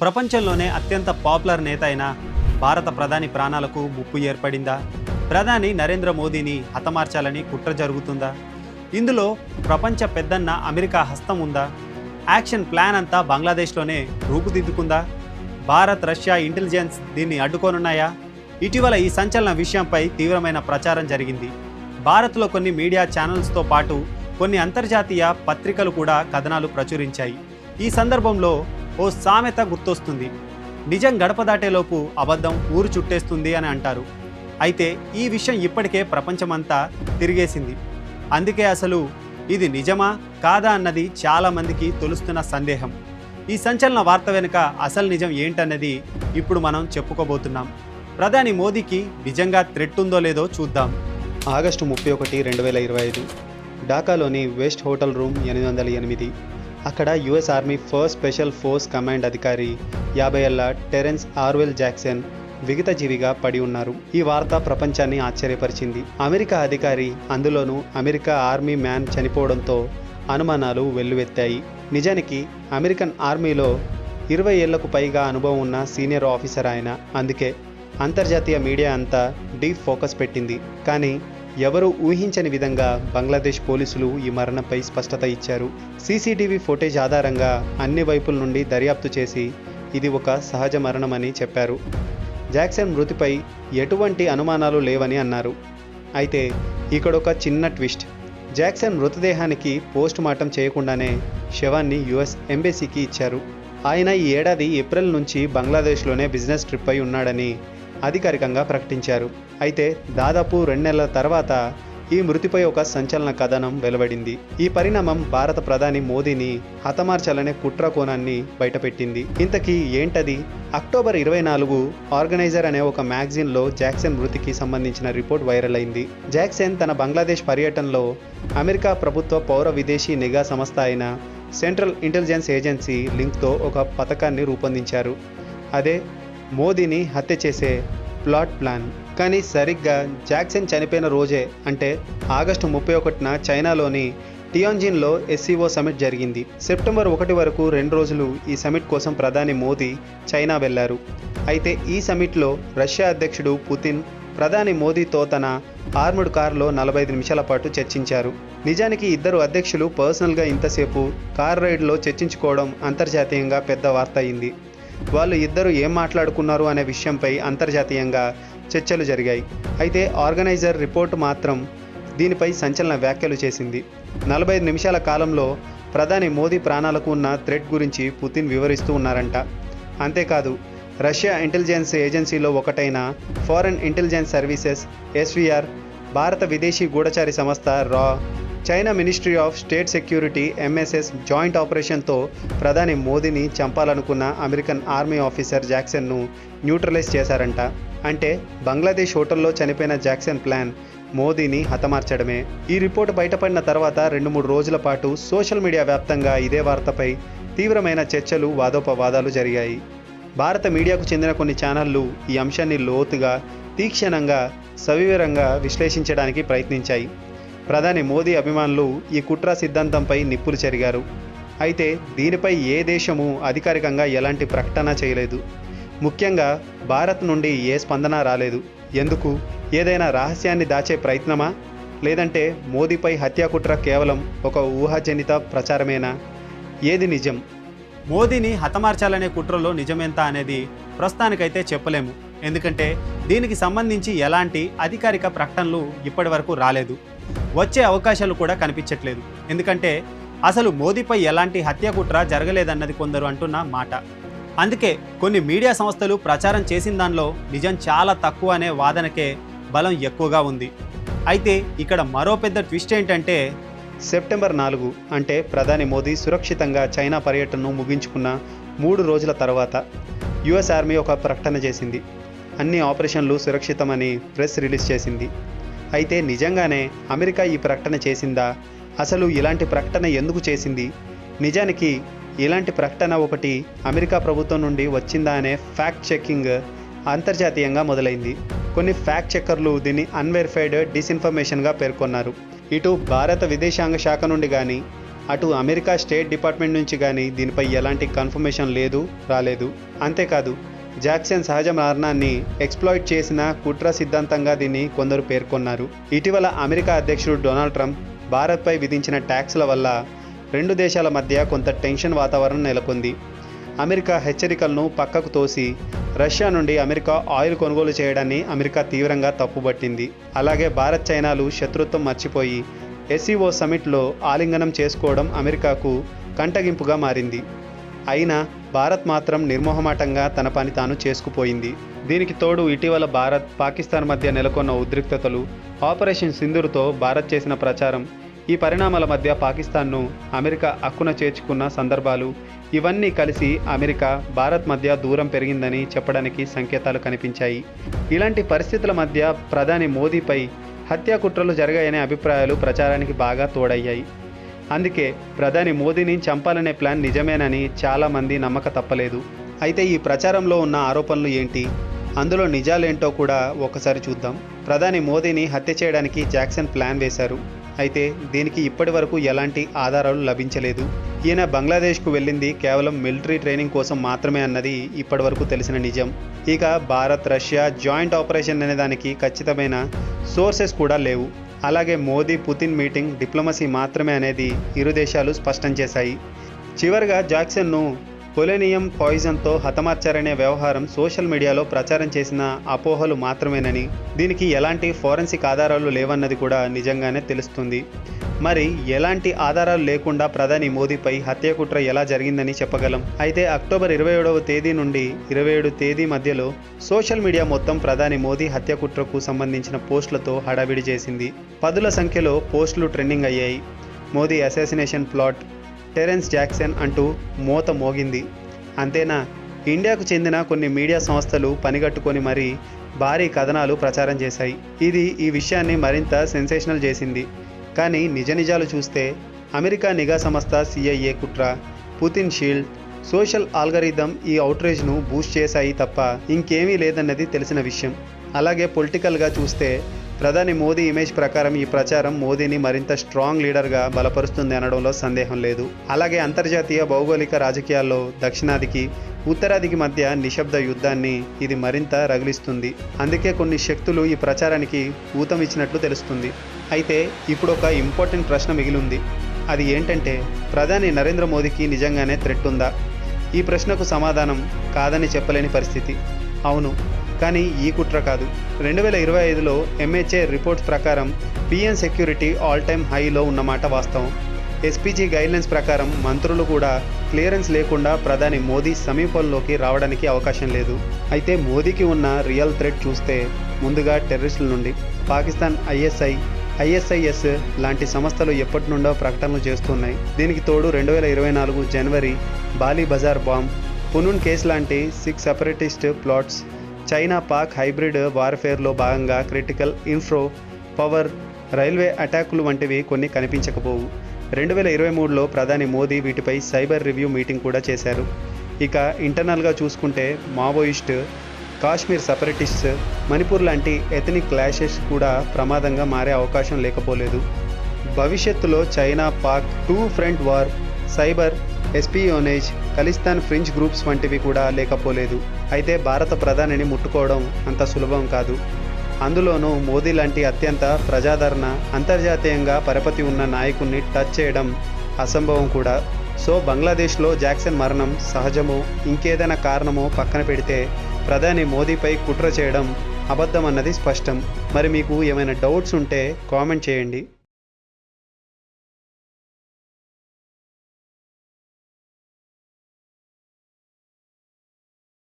ప్రపంచంలోనే అత్యంత పాపులర్ నేత అయిన భారత ప్రధాని ప్రాణాలకు ముప్పు ఏర్పడిందా? ప్రధాని నరేంద్ర మోదీని హతమార్చాలని కుట్ర జరుగుతుందా? ఇందులో ప్రపంచ పెద్దన్న అమెరికా హస్తం ఉందా? యాక్షన్ ప్లాన్ అంతా బంగ్లాదేశ్లోనే రూపుదిద్దుకుందా? భారత్ రష్యా ఇంటెలిజెన్స్ దీన్ని అడ్డుకోనున్నాయా? ఇటీవల ఈ సంచలన విషయంపై తీవ్రమైన ప్రచారం జరిగింది. భారత్లో కొన్ని మీడియా ఛానల్స్తో పాటు కొన్ని అంతర్జాతీయ పత్రికలు కూడా కథనాలు ప్రచురించాయి. ఈ సందర్భంలో ఓ సామెత గుర్తొస్తుంది. నిజం గడప దాటేలోపు అబద్ధం ఊరు చుట్టేస్తుంది అని అంటారు. అయితే ఈ విషయం ఇప్పటికే ప్రపంచమంతా తిరిగేసింది. అందుకే అసలు ఇది నిజమా కాదా అన్నది చాలామందికి తొలుస్తున్న సందేహం. ఈ సంచలన వార్త వెనుక అసలు నిజం ఏంటన్నది ఇప్పుడు మనం చెప్పుకోబోతున్నాం. ప్రధాని మోదీకి నిజంగా థ్రెట్ ఉందో లేదో చూద్దాం. ఆగస్టు ముప్పై ఒకటి రెండు వేల ఇరవై ఐదు ఢాకాలోని వెస్ట్ హోటల్ రూమ్ ఎనిమిది వందల ఎనిమిది అక్కడ US army first special force command అధికారి యాభై ఏళ్ళ టెరెన్స్ ఆర్వెల్ జాక్సన్ విగతజీవిగా పడి ఉన్నారు. ఈ వార్త ప్రపంచాన్ని ఆశ్చర్యపరిచింది. అమెరికా అధికారి అందులోనూ అమెరికా ఆర్మీ మ్యాన్ చనిపోవడంతో అనుమానాలు వెల్లువెత్తాయి. నిజానికి అమెరికన్ ఆర్మీలో ఇరవై ఏళ్ళకు పైగా అనుభవం ఉన్న సీనియర్ ఆఫీసర్ ఆయన. అందుకే అంతర్జాతీయ మీడియా అంతా డీప్ ఫోకస్ పెట్టింది. కానీ ఎవరూ ఊహించని విధంగా బంగ్లాదేశ్ పోలీసులు ఈ మరణంపై స్పష్టత ఇచ్చారు. సీసీటీవీ ఫుటేజ్ ఆధారంగా అన్ని వైపుల నుండి దర్యాప్తు చేసి ఇది ఒక సహజ మరణమని చెప్పారు. జాక్సన్ మృతిపై ఎటువంటి అనుమానాలు లేవని అన్నారు. అయితే ఇక్కడొక చిన్న ట్విస్ట్. జాక్సన్ మృతదేహానికి పోస్ట్ మార్టం చేయకుండానే శవాన్ని యుఎస్ ఎంబసీకి ఇచ్చారు. ఆయన ఈ ఏడాది ఏప్రిల్ నుంచి బంగ్లాదేశ్లోనే బిజినెస్ ట్రిప్ అయి ఉన్నాడని అధికారికంగా ప్రకటించారు. అయితే దాదాపు రెండు నెలల తర్వాత ఈ మృతిపై ఒక సంచలన కథనం వెలువడింది. ఈ పరిణామం భారత ప్రధాని మోదీని హతమార్చాలనే కుట్ర కోణాన్ని బయటపెట్టింది. ఇంతకీ ఏంటది? అక్టోబర్ ఇరవై నాలుగు ఆర్గనైజర్ అనే ఒక మ్యాగజైన్లో జాక్సన్ మృతికి సంబంధించిన రిపోర్ట్ వైరల్ అయింది. జాక్సన్ తన బంగ్లాదేశ్ పర్యటనలో అమెరికా ప్రభుత్వ పౌర విదేశీ నిఘా సంస్థ అయిన సెంట్రల్ ఇంటెలిజెన్స్ ఏజెన్సీ లింక్తో ఒక పథకాన్ని రూపొందించారు. అదే మోదీని హత్య చేసే ప్లాట్ ప్లాన్. కానీ సరిగ్గా జాక్సన్ చనిపోయిన రోజే అంటే ఆగస్టు ముప్పై ఒకటిన చైనాలోని టియాంజిన్లో ఎస్సీఓ సమిట్ జరిగింది. సెప్టెంబర్ ఒకటి వరకు రెండు రోజులు ఈ సమిట్ కోసం ప్రధాని మోదీ చైనా వెళ్ళారు. అయితే ఈ సమిట్లో రష్యా అధ్యక్షుడు పుతిన్ ప్రధాని మోదీతో తన ఆర్ముడ్ కారులో నలభై ఐదు నిమిషాల పాటు చర్చించారు. నిజానికి ఇద్దరు అధ్యక్షులు పర్సనల్గా ఇంతసేపు కార్ రైడ్లో చర్చించుకోవడం అంతర్జాతీయంగా పెద్ద వార్త అయింది. వాళ్ళు ఇద్దరు ఏం మాట్లాడుకున్నారు అనే విషయంపై అంతర్జాతీయంగా చర్చలు జరిగాయి. అయితే ఆర్గనైజర్ రిపోర్టు మాత్రం దీనిపై సంచలన వ్యాఖ్యలు చేసింది. నలభై ఐదు నిమిషాల కాలంలో ప్రధాని మోదీ ప్రాణాలకు ఉన్న థ్రెడ్ గురించి పుతిన్ వివరిస్తూ ఉన్నారంట. అంతేకాదు రష్యా ఇంటెలిజెన్స్ ఏజెన్సీలో ఒకటైన ఫారెన్ ఇంటెలిజెన్స్ సర్వీసెస్ ఎస్వీఆర్ భారత విదేశీ గూఢచారి సంస్థ రా China ministry of state security MSS joint ఆపరేషన్తో ప్రధాని మోదీని చంపాలనుకున్న అమెరికన్ ఆర్మీ ఆఫీసర్ జాక్సన్ను న్యూట్రలైజ్ చేశారంట. అంటే బంగ్లాదేశ్ హోటల్లో చనిపోయిన జాక్సన్ ప్లాన్ మోదీని హతమార్చడమే. ఈ రిపోర్ట్ బయటపడిన తర్వాత రెండు మూడు రోజుల పాటు సోషల్ మీడియా వ్యాప్తంగా ఇదే వార్తపై తీవ్రమైన చర్చలు వాదోపవాదాలు జరిగాయి. భారత మీడియాకు చెందిన కొన్ని ఛానళ్ళు ఈ అంశాన్ని లోతుగా తీక్షణంగా సవివరంగా విశ్లేషించడానికి ప్రయత్నించాయి. ప్రధాని మోదీ అభిమానులు ఈ కుట్ర సిద్ధాంతంపై నిప్పులు చెరిగారు. అయితే దీనిపై ఏ దేశము అధికారికంగా ఎలాంటి ప్రకటన చేయలేదు. ముఖ్యంగా భారత్ నుండి ఏ స్పందన రాలేదు. ఎందుకు? ఏదైనా రహస్యాన్ని దాచే ప్రయత్నమా? లేదంటే మోదీపై హత్యాకుట్ర కేవలం ఒక ఊహాజనిత ప్రచారమేనా? ఏది నిజం? మోదీని హతమార్చాలనే కుట్రలో నిజమెంత అనేది ప్రస్తుతానికైతే చెప్పలేము. ఎందుకంటే దీనికి సంబంధించి ఎలాంటి అధికారిక ప్రకటనలు ఇప్పటివరకు రాలేదు. వచ్చే అవకాశాలు కూడా కనిపించట్లేదు. ఎందుకంటే అసలు మోదీపై ఎలాంటి హత్య కుట్ర జరగలేదన్నది కొందరు అంటున్న మాట. అందుకే కొన్ని మీడియా సంస్థలు ప్రచారం చేసిన దానిలో నిజం చాలా తక్కువ అనే వాదనకే బలం ఎక్కువగా ఉంది. అయితే ఇక్కడ మరో పెద్ద ట్విస్ట్ ఏంటంటే సెప్టెంబర్ నాలుగు అంటే ప్రధాని మోదీ సురక్షితంగా చైనా పర్యటనను ముగించుకున్న మూడు రోజుల తర్వాత యుఎస్ ఆర్మీ ఒక ప్రకటన చేసింది. అన్ని ఆపరేషన్లు సురక్షితమని ప్రెస్ రిలీజ్ చేసింది. అయితే నిజంగానే అమెరికా ఈ ప్రకటన చేసిందా? అసలు ఇలాంటి ప్రకటన ఎందుకు చేసింది? నిజానికి ఇలాంటి ప్రకటన ఒకటి అమెరికా ప్రభుత్వం నుండి వచ్చిందా అనే ఫ్యాక్ట్ చెక్కింగ్ అంతర్జాతీయంగా మొదలైంది. కొన్ని ఫ్యాక్ట్ చెక్కర్లు దీన్ని అన్వెరిఫైడ్ డిస్ఇన్ఫర్మేషన్గా పేర్కొన్నారు. ఇటు భారత విదేశాంగ శాఖ నుండి కానీ అటు అమెరికా స్టేట్ డిపార్ట్మెంట్ నుంచి కానీ దీనిపై ఎలాంటి కన్ఫర్మేషన్ లేదు రాలేదు. అంతేకాదు జాక్సన్ సహజ మరణాన్ని ఎక్స్ప్లాయిట్ చేసిన కుట్ర సిద్ధాంతంగా దీన్ని కొందరు పేర్కొన్నారు. ఇటీవల అమెరికా అధ్యక్షుడు డొనాల్డ్ ట్రంప్ భారత్పై విధించిన ట్యాక్స్ల వల్ల రెండు దేశాల మధ్య కొంత టెన్షన్ వాతావరణం నెలకొంది. అమెరికా హెచ్చరికలను పక్కకు తోసి రష్యా నుండి అమెరికా ఆయిల్ కొనుగోలు చేయడాన్ని అమెరికా తీవ్రంగా తప్పుబట్టింది. అలాగే భారత్ చైనాలు శత్రుత్వం మర్చిపోయి ఎస్సీఓ సమిట్లో ఆలింగనం చేసుకోవడం అమెరికాకు కంటగింపుగా మారింది. అయినా భారత్ మాత్రం నిర్మోహమాటంగా తన పని తాను చేసుకుపోయింది. దీనికి తోడు ఇటీవల భారత్ పాకిస్తాన్ మధ్య నెలకొన్న ఉద్రిక్తతలు ఆపరేషన్ సింధూర్తో భారత్ చేసిన ప్రచారం ఈ పరిణామాల మధ్య పాకిస్తాన్ను అమెరికా అక్కున చేర్చుకున్న సందర్భాలు ఇవన్నీ కలిసి అమెరికా భారత్ మధ్య దూరం పెరిగిందని చెప్పడానికి సంకేతాలు కనిపించాయి. ఇలాంటి పరిస్థితుల మధ్య ప్రధాని మోదీపై హత్యాకుట్రలు జరిగాయనే అభిప్రాయాలు ప్రచారానికి బాగా తోడయ్యాయి. అందుకే ప్రధాని మోదీని చంపాలనే ప్లాన్ నిజమేనని చాలామంది నమ్మక తప్పలేదు. అయితే ఈ ప్రచారంలో ఉన్న ఆరోపణలు ఏంటి? అందులో నిజాలేంటో కూడా ఒకసారి చూద్దాం. ప్రధాని మోదీని హత్య చేయడానికి జాక్సన్ ప్లాన్ వేశారు. అయితే దీనికి ఇప్పటి వరకు ఎలాంటి ఆధారాలు లభించలేదు. ఈయన బంగ్లాదేశ్కు వెళ్ళింది కేవలం మిలిటరీ ట్రైనింగ్ కోసం మాత్రమే అన్నది ఇప్పటివరకు తెలిసిన నిజం. ఇక భారత్ రష్యా జాయింట్ ఆపరేషన్ అనే దానికి ఖచ్చితమైన సోర్సెస్ కూడా లేవు. అలాగే మోదీ పుతిన్ మీటింగ్ డిప్లొమసీ మాత్రమే అనేది ఇరు దేశాలు స్పష్టం చేశాయి. చివరిగా జాక్సన్ను పొలేనియం పాయిజన్తో హతమార్చారనే వ్యవహారం సోషల్ మీడియాలో ప్రచారం చేసిన అపోహలు మాత్రమేనని దీనికి ఎలాంటి ఫోరెన్సిక్ ఆధారాలు లేవన్నది కూడా నిజంగానే తెలుస్తుంది. మరి ఎలాంటి ఆధారాలు లేకుండా ప్రధాని మోదీపై హత్యకుట్ర ఎలా జరిగిందని చెప్పగలం? అయితే అక్టోబర్ ఇరవై ఏడవ తేదీ నుండి ఇరవై ఏడు తేదీ మధ్యలో సోషల్ మీడియా మొత్తం ప్రధాని మోదీ హత్యకుట్రకు సంబంధించిన పోస్టులతో హడావిడి చేసింది. పదుల సంఖ్యలో పోస్టులు ట్రెండింగ్ అయ్యాయి. Modi assassination plot Terrence Jackson అంటూ మోత మోగింది. అంతేనా? ఇండియాకు చెందిన కొన్ని మీడియా సంస్థలు పనిగట్టుకొని మరీ భారీ కథనాలు ప్రచారం చేశాయి. ఇది ఈ విషయాన్ని మరింత సెన్సేషనల్ చేసింది. కానీ నిజ నిజాలు చూస్తే అమెరికా నిఘా సంస్థ సిఐఏ కుట్ర పుతిన్ షీల్డ్ సోషల్ ఆల్గరిథం ఈ అవుట్రేజ్ను బూస్ట్ చేశాయి తప్ప ఇంకేమీ లేదన్నది తెలిసిన విషయం. అలాగే పొలిటికల్గా చూస్తే ప్రధాని మోదీ ఇమేజ్ ప్రకారం ఈ ప్రచారం మోదీని మరింత స్ట్రాంగ్ లీడర్గా బలపరుస్తుంది అనడంలో సందేహం లేదు. అలాగే అంతర్జాతీయ భౌగోళిక రాజకీయాల్లో దక్షిణాదికి ఉత్తరాదికి మధ్య నిశ్శబ్ద యుద్ధాన్ని ఇది మరింత రగిలిస్తుంది. అందుకే కొన్ని శక్తులు ఈ ప్రచారానికి ఊతం ఇచ్చినట్లు తెలుస్తుంది. అయితే ఇప్పుడు ఒక ఇంపార్టెంట్ ప్రశ్న మిగిలింది. అది ఏంటంటే ప్రధాని నరేంద్ర మోదీకి నిజంగానే థ్రెట్ ఉందా? ఈ ప్రశ్నకు సమాధానం కాదని చెప్పలేని పరిస్థితి. అవును కానీ ఈ కుట్ర కాదు. రెండు వేల ఇరవై ఐదులో ఎంహెచ్ఏ రిపోర్ట్స్ ప్రకారం పిఎన్ సెక్యూరిటీ ఆల్ టైమ్ హైలో ఉన్నమాట వాస్తవం. ఎస్పీజీ గైడ్లైన్స్ ప్రకారం మంత్రులు కూడా క్లియరెన్స్ లేకుండా ప్రధాని మోదీ సమీపంలోకి రావడానికి అవకాశం లేదు. అయితే మోదీకి ఉన్న రియల్ థ్రెట్ చూస్తే ముందుగా టెర్రరిస్టుల నుండి పాకిస్తాన్ ఐఎస్ఐ ఐఎస్ఐఎస్ లాంటి సంస్థలు ఎప్పటి నుండో ప్రకటనలు చేస్తున్నాయి. దీనికి తోడు రెండు వేల ఇరవై నాలుగు జనవరి బాలీ బజార్ బాంబ్ పునున్ కేస్ లాంటి six separatist plots China Pak hybrid వార్ఫేర్లో భాగంగా క్రిటికల్ ఇన్ఫ్రో పవర్ రైల్వే అటాకులు వంటివి కొన్ని కనిపించకపోవు. రెండు వేల ఇరవై మూడులో ప్రధాని మోదీ వీటిపై సైబర్ రివ్యూ మీటింగ్ కూడా చేశారు. ఇక ఇంటర్నల్గా చూసుకుంటే మావోయిస్ట్ కాశ్మీర్ సపరేటిస్ట్స్ మణిపూర్ లాంటి ఎథనిక్ క్లాషెస్ కూడా ప్రమాదంగా మారే అవకాశం లేకపోలేదు. భవిష్యత్తులో China Pak two front war cyber espionage Khalistan fringe groups వంటివి కూడా లేకపోలేదు. అయితే భారత ప్రధానిని ముట్టుకోవడం అంత సులభం కాదు. అందులోనూ మోదీ లాంటి అత్యంత ప్రజాదరణ అంతర్జాతీయంగా పరపతి ఉన్న నాయకుణ్ణి టచ్ చేయడం అసంభవం కూడా. సో బంగ్లాదేశ్లో జాక్సన్ మరణం సహజమో ఇంకేదైనా కారణమో పక్కన పెడితే ప్రధాని మోదీపై కుట్ర చేయడం అబద్ధం అన్నది స్పష్టం. మరి మీకు ఏమైనా డౌట్స్ ఉంటే కామెంట్ చేయండి.